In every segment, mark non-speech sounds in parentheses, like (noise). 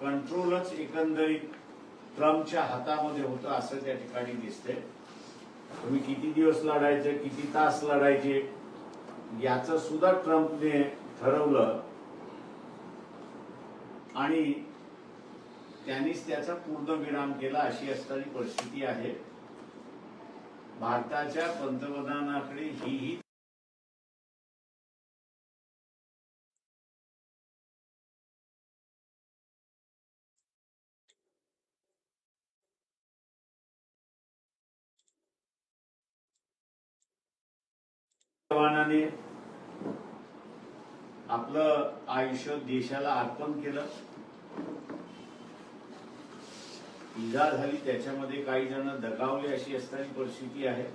कंट्रोलच एकंदरीत ट्रम्पच्या हातामध्ये होतं असं त्या ठिकाणी दिसतंय. तुम्ही किती दिवस लढायचे किती तास लढायचे याचं सुद्धा ट्रम्पने ठरवलं. आणि त्यांनीच त्याचा पूर्ण विराम केला अशी असणारी परिस्थिती आहे. भारताच्या पंतप्रधानाकडे हीही जवानाने आपलं आयुष्य देशाला अर्पण केलं. इजा झाली त्याच्यामध्ये काही जण दगावले अशी असणारी परिस्थिती आहे.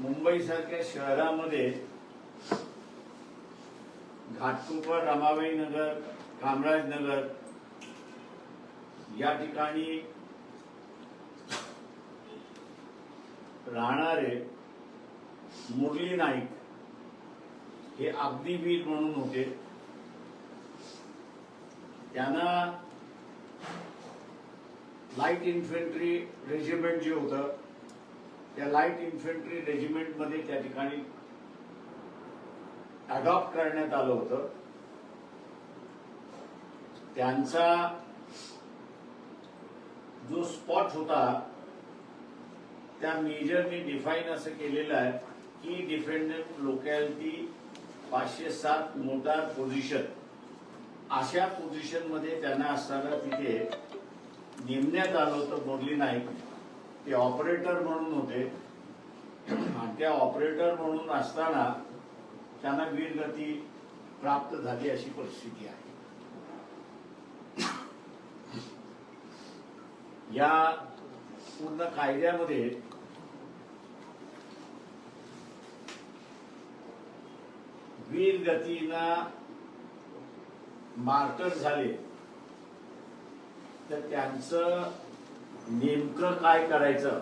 मुंबई सारख्या शहरामध्ये घाटकोपर रमाबाई नगर कामराज नगर या ठिकाणी राहणारे मुरली नाईक हे अग्निवीर म्हणून होते. त्यांना लाइट इन्फंट्री रेजिमेंट जे होतं त्या लाइट इन्फंट्री रेजिमेंटमध्ये त्या ठिकाणी अडॉप्ट करण्यात आलं होतं. त्यांचा जो स्पॉट होता त्या मेजरने डिफाईन असं केलेलं आहे. की डिफेंडंट लोकॅलिटी पाचशे सात मोटार पोझिशन अशा पोझिशनमध्ये त्यांना असताना तिथे नेमण्यात आलं होतं मुरली नाईक. ते ऑपरेटर म्हणून होते. आणि त्या ऑपरेटर म्हणून असताना त्यांना वीरगती प्राप्त झाली अशी परिस्थिती आहे. या पूर्ण कायद्यामध्ये वीर गतीना मार्टर झाले. तर त्यांचं नेमकं काय करायचं?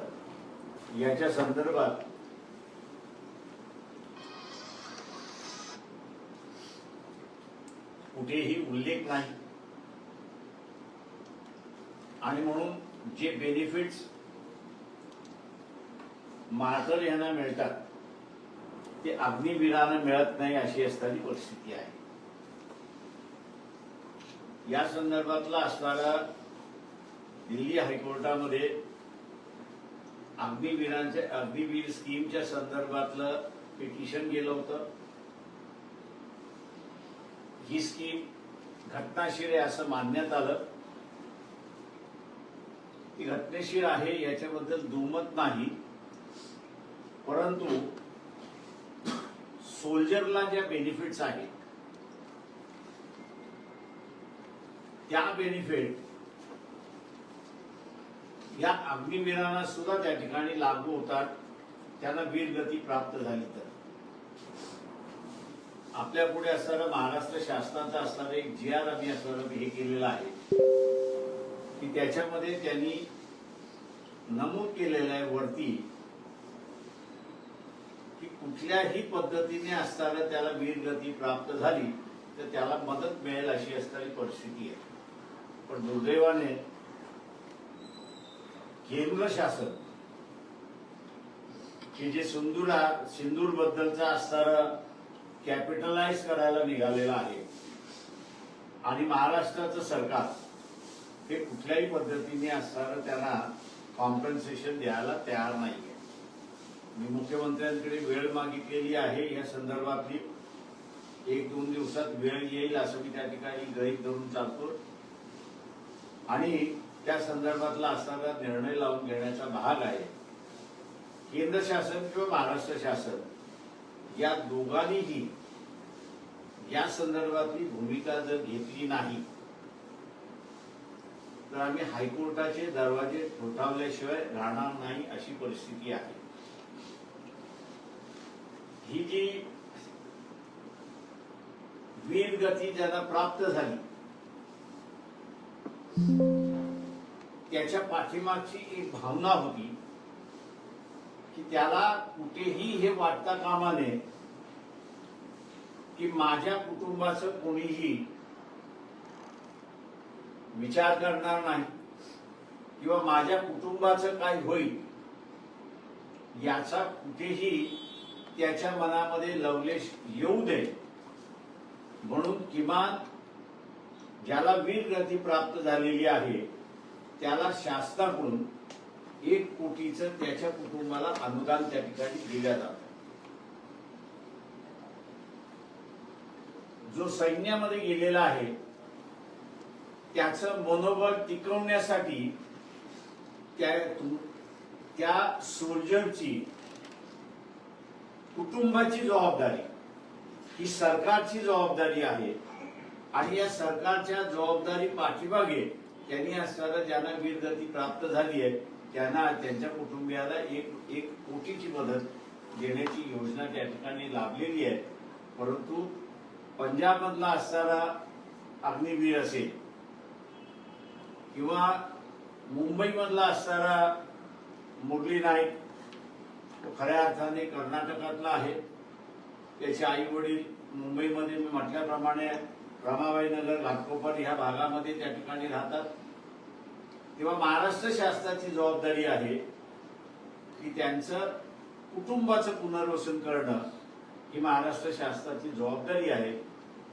याच्या संदर्भात कुठेही उल्लेख नाही. आणि म्हणून जे बेनिफिट्स मार्टर यांना मिळतात ते अग्निवीरांना मिळत नाही अशी असणारी परिस्थिती आहे. या संदर्भातला असणारा दिल्ली हायकोर्टामध्ये अग्निवीरांच्या अग्निवीर स्कीमच्या संदर्भातलं पिटिशन गेलं होतं. ही स्कीम घटनाशीर आहे असं मानण्यात आलं. ती घटनेशीर आहे याच्याबद्दल दुमत नाही. परंतु सोल्जरला ज्या बेनिफिट्स आहेत त्या बेनिफिट या अग्निवीरांना सुद्धा त्या ठिकाणी लागू होतात. त्यांना वीरगती प्राप्त झाली तर. आपल्या पुढे असणारं महाराष्ट्र शासनाचं असणारं एक जी आर आम्ही असणारं हे केलेलं आहे की त्याच्यामध्ये त्यांनी नमूद केलेलं आहे वरती कुठल्याही पद्धतीने असताना त्याला वीरगती प्राप्त झाली तर त्याला मदत मिळेल अशी असणारी परिस्थिती आहे. पण दुर्दैवाने केंद्र शासन की जे सिंधुरा सिंदूर बद्दलचा असणार कॅपिटलाइज करायला निघालेलं आहे आणि महाराष्ट्राचं सरकार हे कुठल्याही पद्धतीने असणारं त्यांना कॉम्पन्सेशन द्यायला तयार नाहीये. मी मुख्यमंत्र्यांकडे वेळ मागितलेली आहे. या संदर्भातली एक दोन दिवसात वेळ येईल असं मी त्या ठिकाणी गृहीत धरून चालतो आणि त्या संदर्भातला असणारा निर्णय लावून घेण्याचा भाग आहे. केंद्र शासन किंवा महाराष्ट्र शासन या दोघांनीही या संदर्भातली भूमिका जर घेतली नाही तर आम्ही हायकोर्टाचे दरवाजे ठोठावल्याशिवाय राहणार नाही अशी परिस्थिती आहे. ही जी वीर गती ज्यांना प्राप्त झाली त्याच्या पाठीमागची एक भावना होती की त्याला कुठेही हे वाटता कामा नये की माझ्या कुटुंबाचं कोणीही विचार करणार नाही किंवा माझ्या कुटुंबाचं काय होईल याचा कुठेही त्याच्या मनामध्ये लवलेश येऊ दे. म्हणून किमान ज्याला वीरगती प्राप्त झालेली आहे त्याला शासनाकडून एक कोटीचं त्याच्या कुटुंबाला अनुदान त्या ठिकाणी दिल्या जातं. जो सैन्यामध्ये गेलेला आहे त्याचं मनोबल टिकवण्यासाठी त्या त्या सोल्जरची कुटुंबाची जबाबदारी. ही सरकारची जबाबदारी आहे. आणि या सरकारच्या जबाबदारी पाठीमागे त्यांनी असताना ज्यांना वीरगती प्राप्त झाली आहे त्यांना त्यांच्या कुटुंबियाला एक एक कोटीची मदत देण्याची योजना त्या ठिकाणी लाभलेली आहे. परंतु पंजाबमधला असणारा अग्निवीर असेल किंवा मुंबईमधला असणारा मुरली नाईक तो खऱ्या अर्थाने कर्नाटकातला आहे. त्याचे आई वडील मुंबईमध्ये मी म्हटल्याप्रमाणे रमाबाई नगर घाटकोपर ह्या भागामध्ये त्या ठिकाणी राहतात. तेव्हा महाराष्ट्र शासनाची जबाबदारी आहे की त्यांचं कुटुंबाचं पुनर्वसन करणं ही महाराष्ट्र शासनाची जबाबदारी आहे.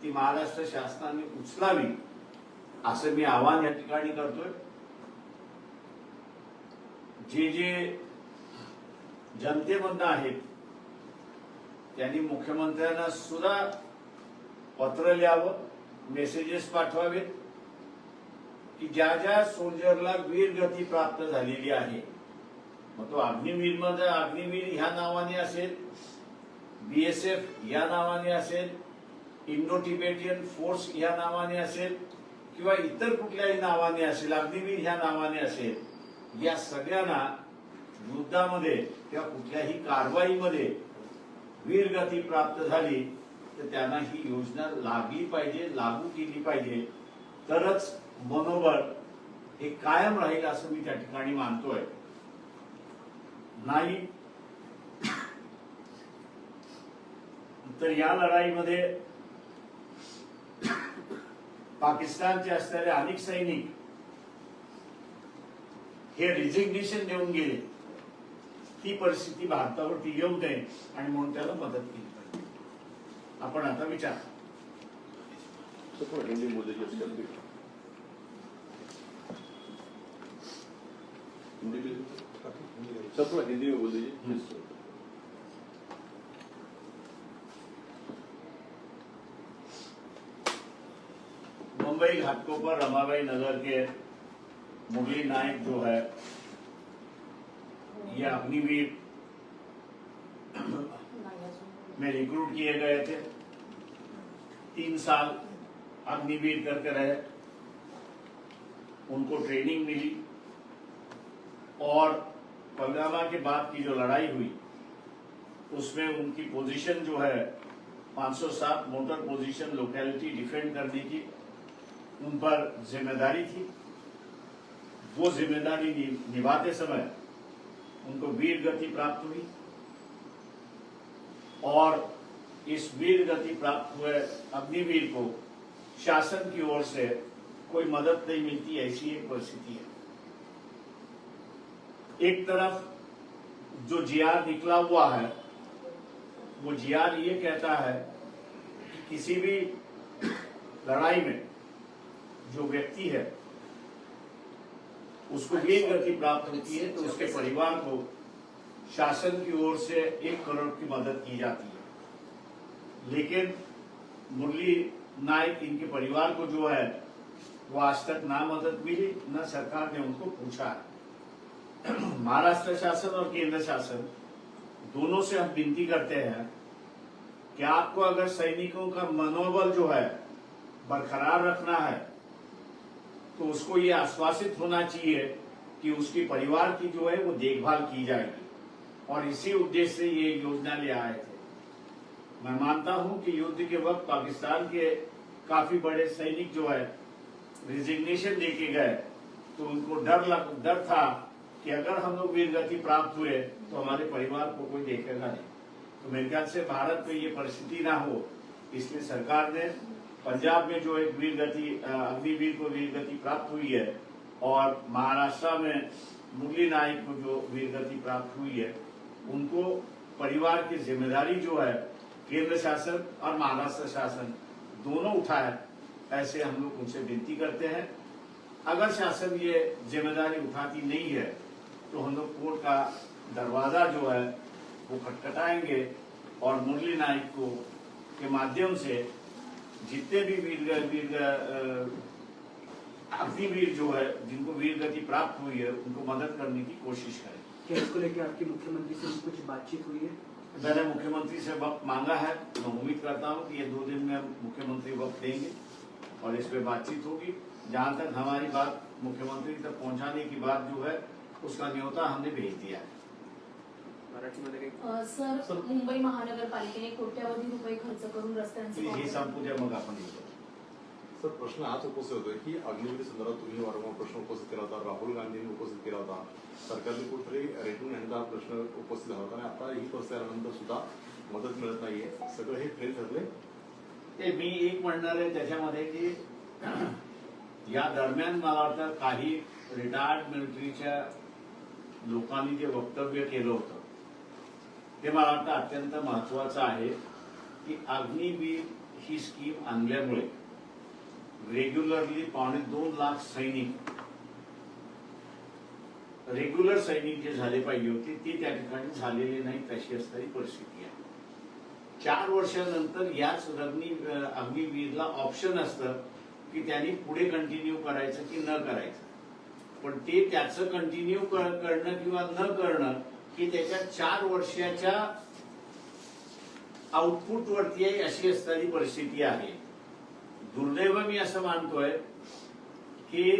ती महाराष्ट्र शासनाने उचलावी असं मी आवाहन या ठिकाणी करतोय. जे जे जनतेमधनं आहेत. त्यांनी मुख्यमंत्र्यांना सुद्धा पत्र लिहावं मेसेजेस पाठवावेत की ज्या ज्या सोल्जरला वीरगती प्राप्त झालेली आहे. मग तो अग्निवीरमध्ये अग्निवीर ह्या नावाने असेल बीएसएफ या नावाने असेल इंडो टिबेटियन फोर्स या नावाने असेल किंवा इतर कुठल्याही नावाने असेल अग्निवीर ह्या नावाने असेल या सगळ्यांना युद्धामध्ये किंवा कुठल्याही कारवाईमध्ये वीरगती प्राप्त झाली तर त्यांना ही योजना लागली पाहिजे लागू केली पाहिजे. तरच मनोबळ हे कायम राहील असं मी त्या ठिकाणी मानतोय. नाही तर या लढाईमध्ये पाकिस्तानचे असणारे अनेक सैनिक हे रिझिग्नेशन देऊन गेले. ती परिस्थिती भारतावरती येऊ नये आणि म्हणून त्याला मदत केली पाहिजे. आपण आता विचार. हिंदी में बोल दीजिए हिंदी मुंबई घाटकोपर रमाबाई नगर के मुरली नायक जो है ये अग्निवीर में रिक्रूट किए गए थे। तीन साल अग्निवीर करके रहे। उनको ट्रेनिंग मिली। और पलगामा के बाद की जो लड़ाई हुई, उसमें उनकी पोजीशन जो है 507 मोटर पोजीशन लोकेलिटी डिफेंड करने की उन पर ज़िम्मेदारी थी। वो ज़िम्मेदारी निभाते समय उनको वीर गति प्राप्त हुई। और इस वीर गति प्राप्त हुए अग्निवीर को शासन की ओर से कोई मदद नहीं मिलती, ऐसी एक परिस्थिति है। एक तरफ़ जो जीआर निकला हुआ है, वो जीआर ये कहता है कि किसी भी लड़ाई में जो व्यक्ति है उसको वीर गति प्राप्त होती है तो उसके परिवार को शासन की ओर से एक करोड़ की मदद की जाती है। लेकिन मुरली नायक इनके परिवार को जो है, वो आज तक ना मदद मिली, न सरकार ने उनको पूछा है। (clears throat) महाराष्ट्र शासन और केंद्र शासन दोनों से हम विनती करते हैं कि आपको अगर सैनिकों का मनोबल जो है, बरकरार रखना है तो उसको ये आश्वासित होना चाहिए कि उसके परिवार की जो है वो देखभाल की जाएगी। और इसी उद्देश्य से ये योजना ले आए थे। मैं मानता हूँ कि युद्ध के वक्त पाकिस्तान के काफ़ी बड़े सैनिक जो है रिजिग्नेशन देके गए। तो उनको डर लग, डर था कि अगर हम लोग वीरगति प्राप्त हुए तो हमारे परिवार को कोई देखेगा नहीं। तो मेरे ख्याल से भारत में ये परिस्थिति ना हो, इसलिए सरकार ने पंजाब में जो एक वीर गति अग्निवीर को वीर गति प्राप्त हुई है और महाराष्ट्र में मुरली नायक को जो वीर गति प्राप्त हुई है, उनको परिवार की ज़िम्मेदारी जो है, केंद्र शासन और महाराष्ट्र शासन दोनों उठाए, ऐसे हम लोग उनसे विनती करते हैं। अगर शासन ये ज़िम्मेदारी उठाती नहीं है तो हम लोग कोर्ट का दरवाज़ा जो है, वो खटखटाएँगे और मुरली नायक को के माध्यम से जितने भी वीर वीर अग्निवीर जो है जिनको वीर गति प्राप्त हुई है उनको मदद करने की कोशिश करें। क्या इसको लेकर आपकी मुख्यमंत्री से कुछ बातचीत हुई है? मैंने मुख्यमंत्री से वक्त मांगा है। मैं उम्मीद करता हूँ कि ये दो दिन में मुख्यमंत्री वक्त देंगे और इस पर बातचीत होगी। जहाँ तक हमारी बात मुख्यमंत्री तक पहुँचाने की बात जो है उसका न्योता हमने भेज दिया है। मराठीमध्ये काही सर मुंबई महानगरपालिकेने कोट्यावधी रुपये खर्च करून रस्त्यांचे हे द्या मग आपण हे. सर प्रश्न हाच उपस्थित होतोय की अग्निवीर संदर्भात तुम्ही वारंवार प्रश्न उपस्थित केला होता राहुल गांधींनी उपस्थित केला होता. सरकारने कुठेतरी रेटून यांचा हा प्रश्न उपस्थित झाला होता आणि आता ही परिस्थिती आल्यानंतर सुद्धा मदत मिळत नाहीये. सगळं हे फेल ठरले ते मी एक म्हणणार आहे त्याच्यामध्ये की (clears throat) या दरम्यान मला वाटतं काही रिटायर्ड मिलिटरीच्या लोकांनी जे वक्तव्य केलं होतं ते मला वाटतं अत्यंत महत्वाचं आहे की अग्निवीर ही स्कीम आणल्यामुळे रेग्युलरली पावणे दोन लाख सैनिक रेग्युलर सैनिक जे झाले पाहिजे होते ते त्या ठिकाणी झालेले नाही तशी असणारी परिस्थिती आहे. चार वर्षानंतर याच रग्नी अग्निवीरला ऑप्शन असतं की त्यांनी पुढे कंटिन्यू करायचं की न करायचं. पण ते त्याचं कंटिन्यू करणं किंवा न करणं की त्याच्या चार वर्षाच्या आउटपुट वरती आहे अशी असणारी परिस्थिती आहे. दुर्दैव मी असं मानतोय की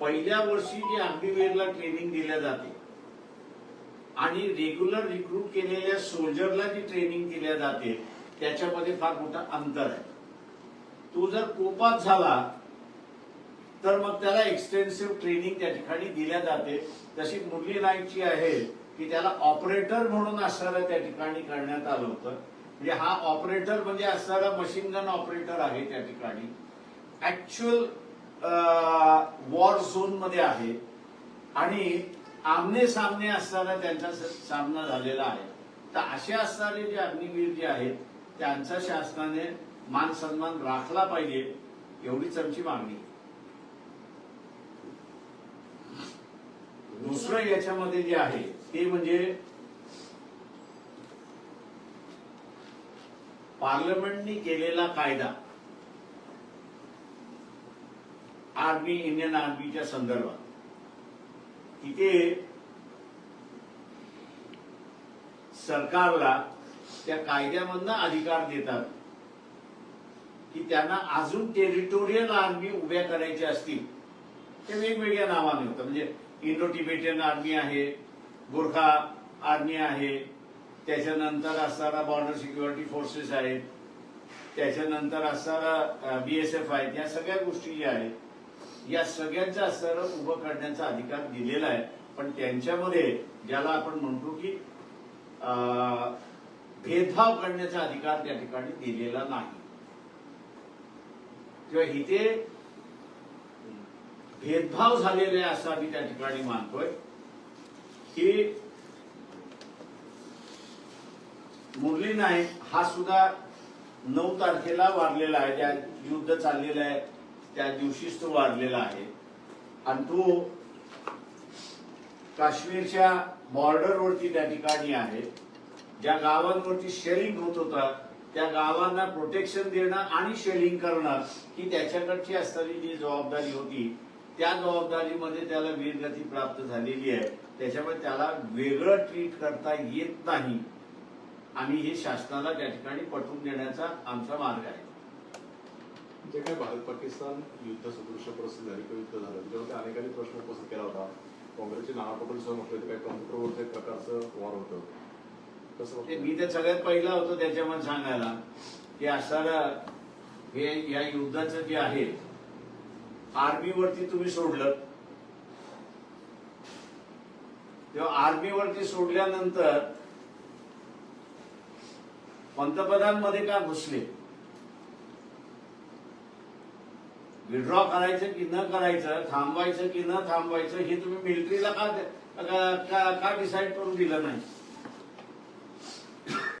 पहिल्या वर्षी जी आर्मीवेअरला ट्रेनिंग दिल्या जाते आणि रेग्युलर रिक्रूट केलेल्या सोल्जरला जी ट्रेनिंग दिल्या जाते त्याच्यामध्ये फार मोठा अंतर आहे. तो जर कोपात झाला तर मग त्याला एक्सटेन्सिव्ह ट्रेनिंग त्या ठिकाणी दिल्या जाते. तशी मुरली नाईकची आहे की त्याला ऑपरेटर म्हणून असणारं त्या ठिकाणी करण्यात आलं होतं. म्हणजे हा ऑपरेटर म्हणजे असणारा मशीन गन ऑपरेटर आहे त्या ठिकाणी. ऍक्च्युअल वॉर झोनमध्ये आहे. आणि आमने सामने असणारा त्यांचा सामना झालेला आहे. तर असे असणारे जे अग्निवीर जे आहेत त्यांचा शासनाने मान सन्मान राखला पाहिजे एवढीच आमची मागणी आहे. दुसरं याच्यामध्ये जे आहे ते म्हणजे पार्लमेंटनी केलेला कायदा आर्मी इंडियन आर्मीच्या संदर्भात. तिथे सरकारला त्या कायद्यामधनं अधिकार देतात की त्यांना अजून टेरिटोरियल आर्मी उभ्या करायच्या असतील. ते वेगवेगळ्या नावाने होतं. म्हणजे इंडो टिबेटियन आर्मी आहे गोरखा आर्मी आहे त्याच्यानंतर असणारा बॉर्डर सिक्युरिटी फोर्सेस आहेत त्याच्यानंतर असणारा बीएसएफ आहेत या सगळ्या गोष्टी ज्या आहेत या सगळ्यांचं असणारं उभं करण्याचा अधिकार दिलेला आहे. पण त्यांच्यामध्ये ज्याला आपण म्हणतो की अं, भेदभाव करण्याचा अधिकार त्या ठिकाणी दिलेला नाही. किंवा इथे भेदभाव झालेले आहे असं आम्ही त्या ठिकाणी मानतोय. की मुरली नाईक हा सुद्धा नऊ तारखेला वारलेला आहे. त्या युद्ध चाललेलं आहे. त्या दिवशीच तो वारलेला आहे. आणि तो काश्मीरच्या बॉर्डरवरती त्या ठिकाणी आहे. ज्या गावांवरती शेलिंग होत होता त्या गावांना प्रोटेक्शन देणं आणि शेलिंग करणं ही त्याच्याकडची असणारी जी जबाबदारी होती त्या जबाबदारीमध्ये त्याला वीरगती प्राप्त झालेली आहे. त्याच्यामुळे त्याला वेगळं ट्रीट करता येत नाही. आणि हे शासनाला त्या ठिकाणी पटवून देण्याचा आमचा मार्ग आहे. जे काही भारत पाकिस्तान युद्ध सदृश्य परिस्थिती झाली किंवा युद्ध झालं. त्याच्यामध्ये अनेकांनी प्रश्न उपस्थित केला होता. काँग्रेसचे नाना पटोले सुद्धा म्हटले काही कम्प्युटरवरचं एक प्रकारचं वॉर होतं. कसं? मी तर सगळ्यात पहिला होतो त्याच्यामध्ये सांगायला की असणारं हे या युद्धाचं जे आहे आर्मी वरती तुम्ही सोडलं. तेव्हा आर्मी आर्मीवरती सोडल्यानंतर पंतप्रधानमध्ये का घुसले? विड्रॉ करायचं की न करायचं थांबवायचं की न थांबवायचं हे तुम्ही मिलिटरीला का का डिसाईड करून दिलं नाही?